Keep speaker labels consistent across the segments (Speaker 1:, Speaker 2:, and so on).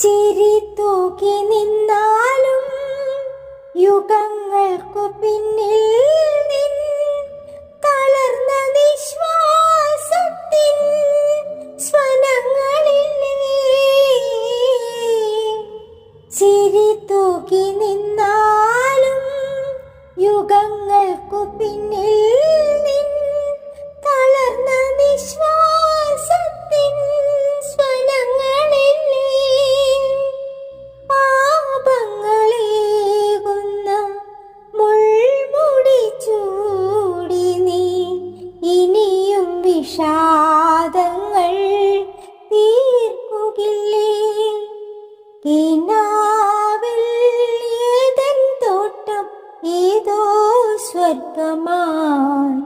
Speaker 1: ചിരി തൂക്കി നിന്നാലും യുഗങ്ങൾ പാദങ്ങൾ തീർക്കുകില്ലേ കിനാവിൽ ഏതൻ തോട്ടം ഏതോ സ്വർഗമായി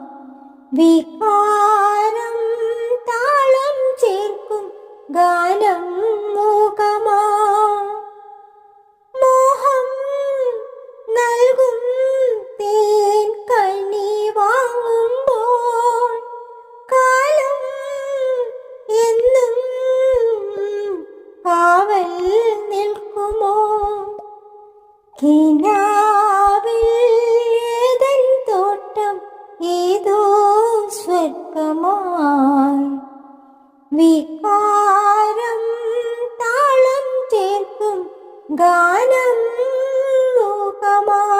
Speaker 1: കിനാവിൽ തോട്ടം ഏതോ സ്വർഗമായി വികാരം താളം ചേർക്കും ഗാനം ലോകമായി